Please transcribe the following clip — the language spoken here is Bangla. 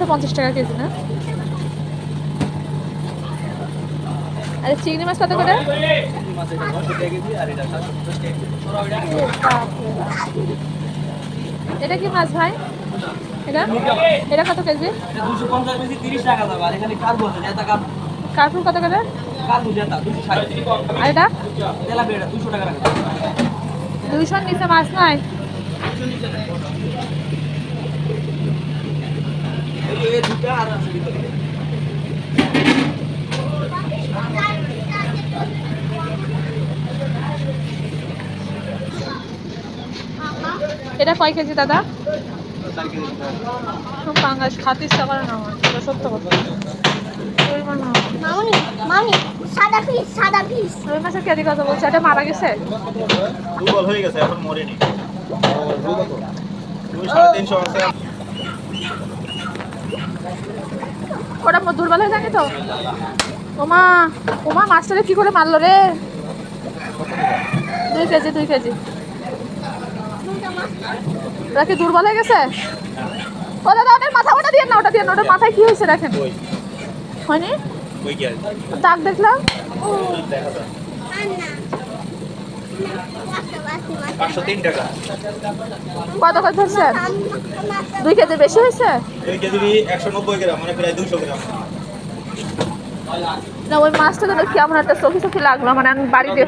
একশো পঞ্চাশ টাকা কেজি, না? আর চিংড়ি মাছ কত করে? এটা কি মাছ ভাই? এটা? এটা কত কেজি? কার্পুর কত করে? আর এটা? দুশো নিচে মাছ নাই। আর এটা কয় কেজি দাদা? খুব পাঙ্গাস খাতে ইচ্ছা করে না আমার এটা সত্য কথা। মামনি মামনি সাদা পিস সাদা পিস রুই মাছের কেজি বলছে এটা মারা গেছে? দুর্বল হয়ে গেছে এখন মরেনি। দুই সাড়ে তিনশো আছে। ওটা দুর্বল হয়ে যায়নি তো? ওমা ওমা মাছটারে কি করে মারলো রে? দুই কেজি দুই কেজি। ওরা কি দুর্বল হয়ে গেছে? ও দাদা ওটার মাথা ওটা দিয়ে না ওটা দিয়ে না ওটার মাথায় কি হয়েছে দেখেন? হয়নি? দাগ দেখলাম। টাকা। কত করে হয়েছে দুই কেজি বেশি হয়েছে? দুই কেজি একশো নব্বই গ্রাম মানে প্রায় দুশো গ্রাম। না ওই মাছটা তো কেমন একটা চোখে চোখে লাগল মানে আমি বাড়িতে